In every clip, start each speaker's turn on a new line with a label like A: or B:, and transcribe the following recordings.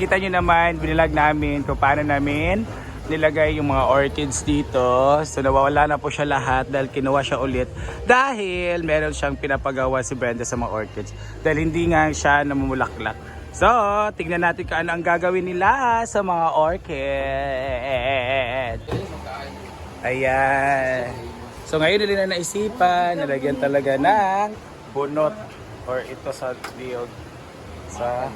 A: Kita nyo naman, binilag namin kung paano namin nilagay yung mga orchids dito. So nawawala na po siya lahat dahil kinuha siya ulit. Dahil meron siyang pinapagawa si Brenda sa mga orchids. Dahil hindi nga siya namumulaklak. So, tignan natin kung ano ang gagawin nila sa mga orchid. Ayan. So ngayon nila na naisipan, nalagyan talaga ng bunot or ito sa diog sa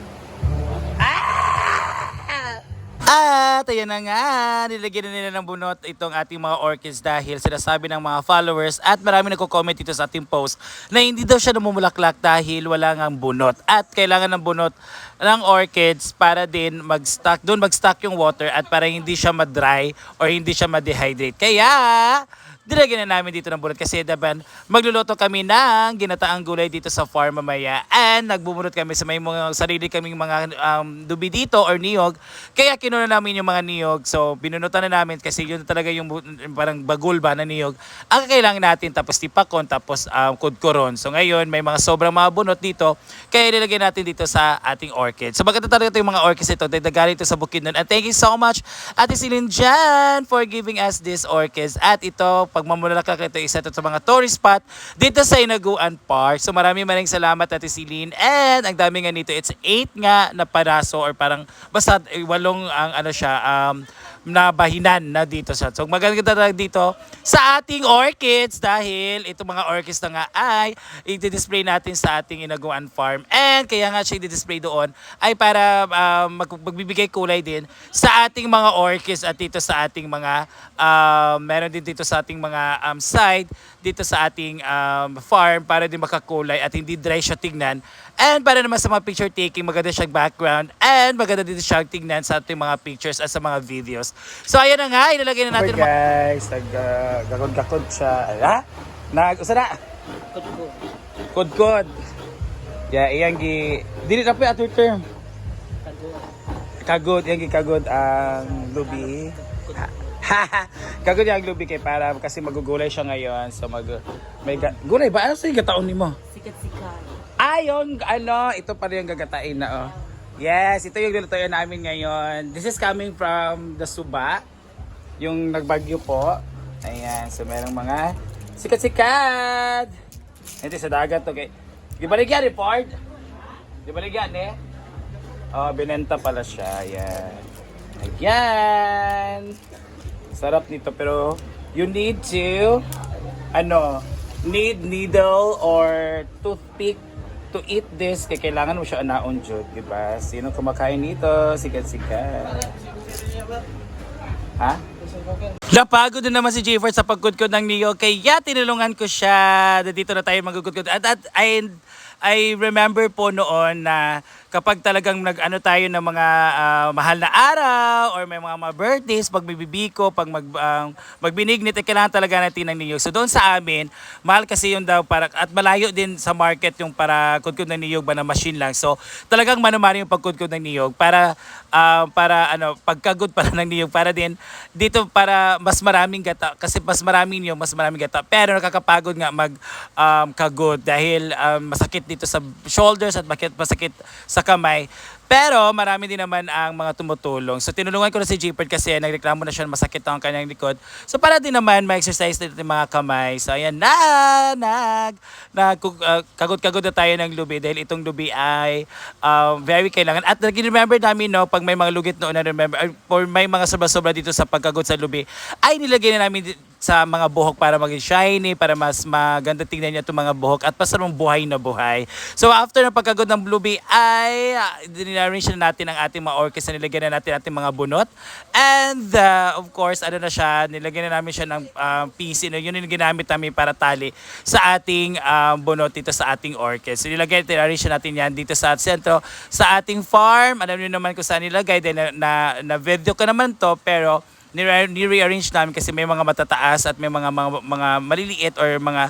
A: At ayan na nga, nilagyan na nila ng bunot itong ating mga orchids dahil sinasabi ng mga followers at marami nagko-comment dito sa ating post na hindi daw siya namumulaklak dahil wala ngang bunot. At kailangan ng bunot ng orchids para din mag-stock, doon mag-stock yung water at para hindi siya ma-dry or hindi siya ma-dehydrate. Kaya, Dilagyan na namin dito ng bunot kasi daban magluluto kami ng ginataang gulay dito sa farm mamaya. And nagbubunot kami sa may mga sarili kaming mga um, dubi dito or niyog. Kaya kinuna namin yung mga niyog. So binunutan na namin kasi yun talaga yung parang bagul ba na niyog. Ang kailangan natin tapos tipakon tapos um, kudkuron so ngayon may mga sobrang mga bunot dito kaya nilagay natin dito sa ating orchid. So maganda talaga ito yung mga orchids ito. Dagdagan ito sa bukid nun and thank you so much Ate Celine Jan for giving us this orchids. At ito pag mamulalaklak ito isa ito sa mga tourist spot dito sa Inaguan Park. So maraming maraming salamat Ate Celine. And ang dami nga nito it's 8 nga na paraso or parang basta eh, walong ang ano siya um, na bahinan na dito siya. So maganda talaga dito sa ating orchids dahil itong mga orchids na nga ay i-display natin sa ating Inaguan Farm. And kaya nga siya i-display doon ay para um, mag- magbibigay kulay din sa ating mga orchids at dito sa ating mga um, meron din dito sa ating mga um, side dito sa ating um, farm para din makakulay at hindi dry siya tignan. And para naman sa mga picture taking, maganda siyang background and maganda din siyang tignan sa ating mga pictures at sa mga videos. So ayan na nga, ilalagay na natin. guys, nag-gakod-gakod siya. Ha? Nag, usa na? Kod-kod. Yeah, iyang gi... Dili na po yung other term. Kagod, iyang gi kagod ang lubi. kagod yung lubi kay para kasi magugulay siya ngayon. So mag... May ga, gulay ba? Ano sa gataon ni mo?
B: Sikat-sikat.
A: Ayong ano, ito pa rin yung gagatain na oh. Yes, ito yung lulutuin namin ngayon. This is coming from the Suba. Yung nagbagyo po. Ayan, so merong mga sikat-sikat. Hindi sa dagat to kay. Di ba ligyan report? Di ba ligyan eh? Oh, binenta pala siya. Ayan. Ayan. Sarap nito pero you need to ano, need needle or toothpick to eat this kaya kailangan mo siya anaon jud, di ba? Sino kumakain nito? Sikat-sikat. Ha? Napagod na naman si Jayford sa pagkudkod ng Neo kaya tinulungan ko siya na dito na tayo magugudkod. At, at I, I remember po noon na kapag talagang nag-ano tayo ng mga ah, mahal na araw or may mga, mga birthdays, pag bibibiko, pag mag, um, magbinignit, eh, kailangan talaga natin ng niyog. So doon sa amin, mahal kasi yung daw para, at malayo din sa market yung para kudkod ng niyog ba na machine lang. So talagang manumari yung pagkudkod ng niyog para ah, para ano, pagkagod para ng niyog para din dito para mas maraming gata kasi mas maraming niyog, mas maraming gata. Pero nakakapagod nga mag um, kagod dahil um, masakit dito sa shoulders at bakit masakit sa kamay. Pero marami din naman ang mga tumutulong. So tinulungan ko na si Jeepard kasi nagreklamo na siya masakit ang kanyang likod. So para din naman ma-exercise din yung mga kamay. So ayan na, nag, nag uh, kagod-kagod na tayo ng lubi dahil itong lubi ay um, very kailangan. At nag-remember namin no, pag may mga lugit noon na remember, uh, or may mga sobra-sobra dito sa pagkagod sa lubi, ay nilagay na namin sa mga buhok para maging shiny, para mas maganda tingnan niya itong mga buhok at basta mong buhay na buhay. So after ng pagkagod ng Bluebee ay dinarrange na natin ang ating mga orchestra, nilagyan na natin ating mga bunot. And uh, of course, ano na siya, nilagyan na namin siya ng uh, PC, no? yun yung ginamit namin para tali sa ating um, bunot dito sa ating orchestra. So nilagay, tinarrange natin yan dito sa sentro, sa ating farm. Alam niyo naman kung saan nilagay, then na, na, na video ko naman to, pero nire- ni-rearrange namin kasi may mga matataas at may mga mga, mga maliliit or mga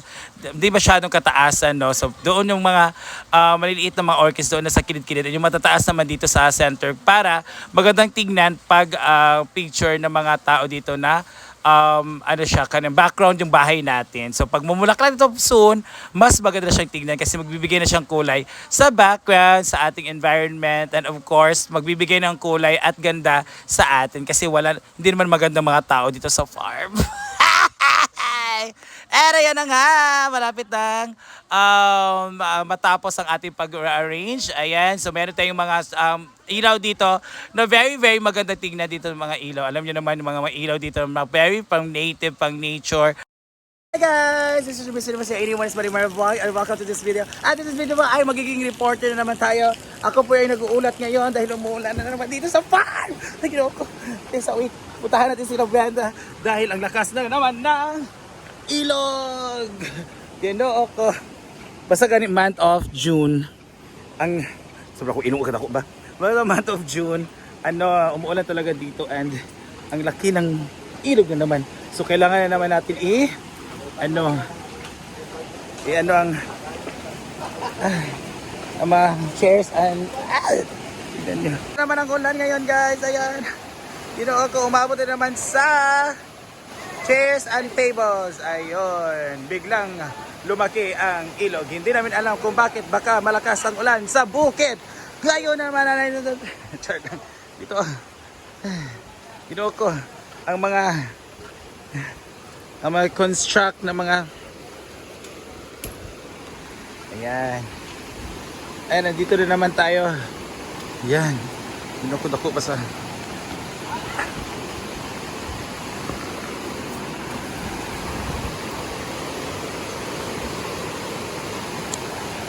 A: hindi masyadong kataasan no so doon yung mga ah, maliliit na mga orchids doon na sa kilid-kilid. Yung matataas naman dito sa center para magandang tignan pag ah, picture ng mga tao dito na um, ano siya, kanang background yung bahay natin. So pag mumulaklak ito soon, mas maganda siyang tignan kasi magbibigay na siyang kulay sa background, sa ating environment, and of course, magbibigay ng kulay at ganda sa atin kasi wala, hindi naman maganda mga tao dito sa farm. Era yan na nga, malapit nang um, ah, matapos ang ating pag-arrange. Ayan, so meron tayong mga um, ilaw dito na very, very maganda tingnan dito ng mga ilaw. Alam niyo naman yung mga, mga ilaw dito na very pang native, pang nature. Hey guys! This is Mr. Mr. 81 is Marimar Vlog and welcome to this video. At in this video ba ay magiging reporter na naman tayo. Ako po ay nag-uulat ngayon dahil umuulan na naman dito sa farm. Nagino ko. So wait, putahan natin sila Brenda dahil ang lakas na naman ng ilog. Ginoo ko. Basta ganit month of June. Ang, sobra ko inuukat ako ba? Basta month of June, ano, umuulan talaga dito and ang laki ng ilog na naman. So kailangan na naman natin i ano i ano ang ah, ang chairs and ah, naman ang ulan ngayon guys ayan Ginoo ko umabot na naman sa chairs and tables ayun. Biglang lumaki ang ilog. Hindi namin alam kung bakit. Baka malakas ang ulan sa bukid ngayon naman nanay Char lang. dito Ginoo ko ang mga ang mga construct na mga ayan. Ayan nandito rin naman tayo. Yan dinukot ako pa sa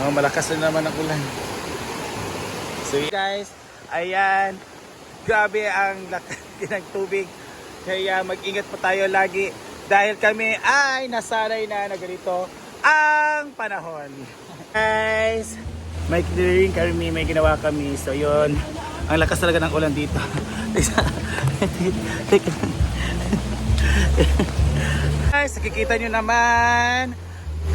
A: oh, malakas na naman ang ulan so guys ayan grabe ang laki ng tubig kaya mag-ingat pa tayo lagi dahil kami ay nasanay na na ganito ang panahon. Guys, may clearing kami, may ginawa kami. So yun, ang lakas talaga ng ulan dito. Guys, nakikita nyo naman,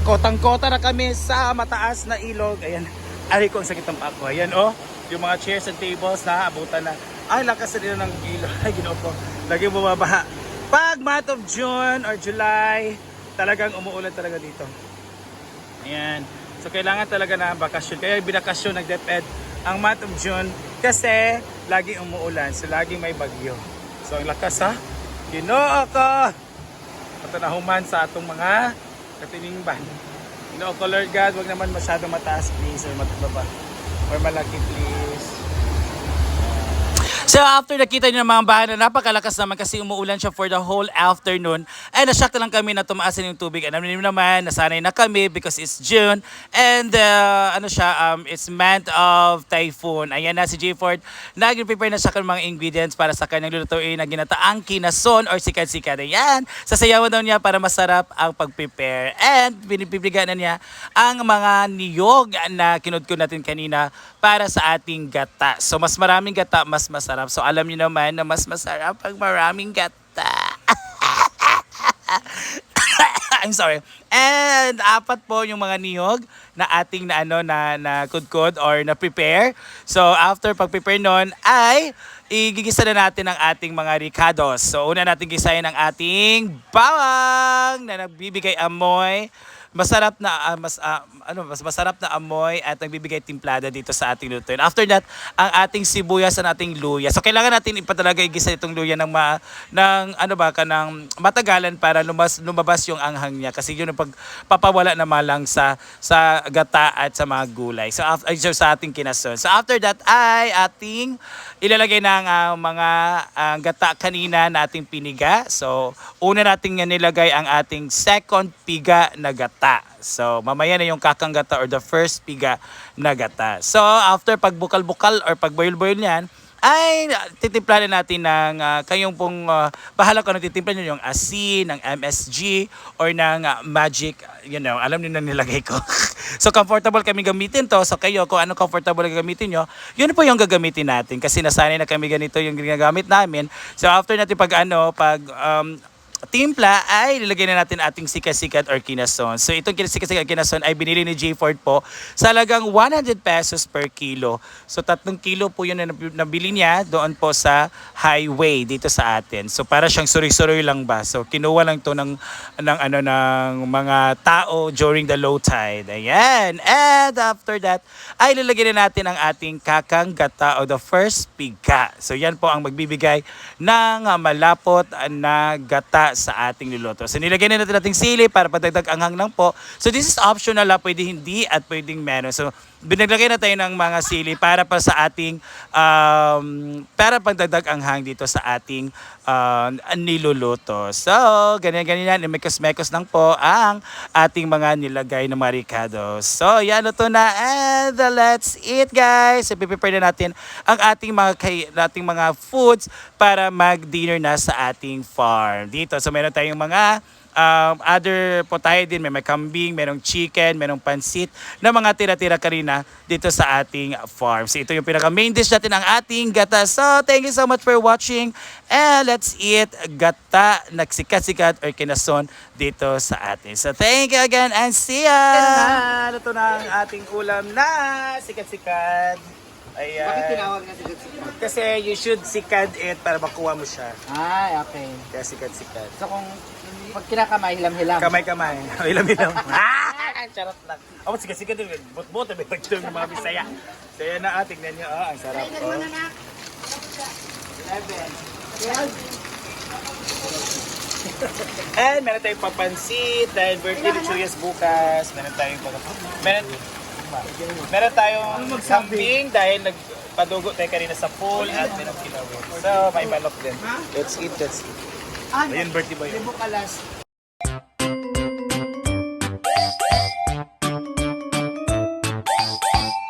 A: kotang-kota na kami sa mataas na ilog. Ayan, ay ko ang sakit ng pako. Ayan oh, yung mga chairs and tables na abutan na. Ay, lakas na nila ng ilog. Ay, ginoo. Lagi bumabaha. Pag month of June or July, talagang umuulan talaga dito. Ayan. So kailangan talaga na bakasyon. Kaya binakasyon ng DepEd ang month of June kasi lagi umuulan. So lagi may bagyo. So ang lakas ha. Ginoo ko. Patanahuman sa atong mga katiningban. Ginoo ko Lord God, wag naman masyadong mataas please or matbaba. Or malaki please. So after nakita nyo ng mga bahay na napakalakas naman kasi umuulan siya for the whole afternoon, ay nashock na lang kami na tumaasin yung tubig. Alam niyo naman, nasanay na kami because it's June and uh, ano siya, um, it's month of typhoon. Ayan na si J. Ford, nag-prepare na siya ng mga ingredients para sa kanyang lulutuin na ginataang kinason or sikad-sikad. Ayan, sasayawan daw niya para masarap ang pag-prepare. And binibigyan na niya ang mga niyog na kinudkod natin kanina para sa ating gata. So mas maraming gata, mas masarap. So alam niyo naman na mas masarap pag maraming gata. I'm sorry. And apat po yung mga niyog na ating na ano na na kudkod or na prepare. So after pag-prepare nun ay igigisa na natin ang ating mga ricados. So una natin gisayin ang ating bawang na nagbibigay amoy masarap na ah, mas ah, ano mas masarap na amoy at nagbibigay timplada dito sa ating lutuin. After that, ang ating sibuyas at ating luya. So kailangan natin ipatalaga igisa itong luya ng ma, ng ano ba ka ng matagalan para lumas, lumabas yung anghang niya kasi yun ang pagpapawala na malang sa sa gata at sa mga gulay. So after so, sa ating kinason. So after that ay ating ilalagay ng ah, mga ah, gata kanina na ating piniga. So una nating nilagay ang ating second piga na gata. So, mamaya na yung kakang gata or the first piga na gata. So, after pagbukal-bukal or pagboil-boil niyan, ay titimpla na natin ng ah, kayong pong ah, bahala kung ano titimpla nyo yung asin, ng MSG, or ng ah, magic, you know, alam niyo na nilagay ko. so, comfortable kami gamitin to. So, kayo, kung ano comfortable na gamitin nyo, yun po yung gagamitin natin. Kasi nasanay na kami ganito yung ginagamit namin. So, after natin pag ano, pag um, timpla ay nilagay na natin ating sikat-sikat or kinason. So itong sikat-sikat kinason ay binili ni J Ford po sa halagang 100 pesos per kilo. So tatlong kilo po yun na nab- nabili niya doon po sa highway dito sa atin. So para siyang suri-suri lang ba. So kinuha lang to ng ng ano ng mga tao during the low tide. Ayan. And after that ay lalagyan na natin ang ating kakang gata o the first piga. So yan po ang magbibigay ng malapot na gata sa ating niluto. So nilagay na natin ating sili para padagdag anghang lang po. So this is optional la, pwede hindi at pwedeng meron. So binaglagay na tayo ng mga sili para pa sa ating um, para pagdagdag anghang dito sa ating uh, niluluto. So, ganyan-ganyan yan. Mekos-mekos lang po ang ating mga nilagay na marikado. So, yan ito na. And let's eat guys. So, prepare na natin ang ating mga, kay, ating mga foods para mag-dinner na sa ating farm. Dito, so meron tayong mga um, other po tayo din. May, may kambing, merong chicken, merong pansit na mga tira-tira karina dito sa ating farm. So ito yung pinaka main dish natin ang ating gata. So thank you so much for watching and let's eat gata nagsikat-sikat or kinason dito sa atin. So thank you again and see ya! Ito na ang ating ulam na sikat-sikat. Ayan.
B: Bakit tinawag na sikat sikat?
A: Kasi you should sikad it para makuha mo siya.
B: Ay, okay.
A: Kaya sikat-sikat.
B: So kung pag kinakamay, hilam-hilam.
A: Kamay-kamay. Ilam-ilam. ah! Charot lang. Oh, sige, sige. Bot-bot. May pagtulong ng mga bisaya. So, yan na. ah. Tingnan nyo. Ah, ang sarap. Oh. And meron tayong papansit dahil birthday ni Chuyas bukas. Meron tayong pag meron meron tayong kambing dahil nagpadugo tayo kanina sa pool at meron kilawin. So, may manok din. Let's eat, let's eat.
B: Ah,
A: Ayun, birthday boy.
B: Libo kalas.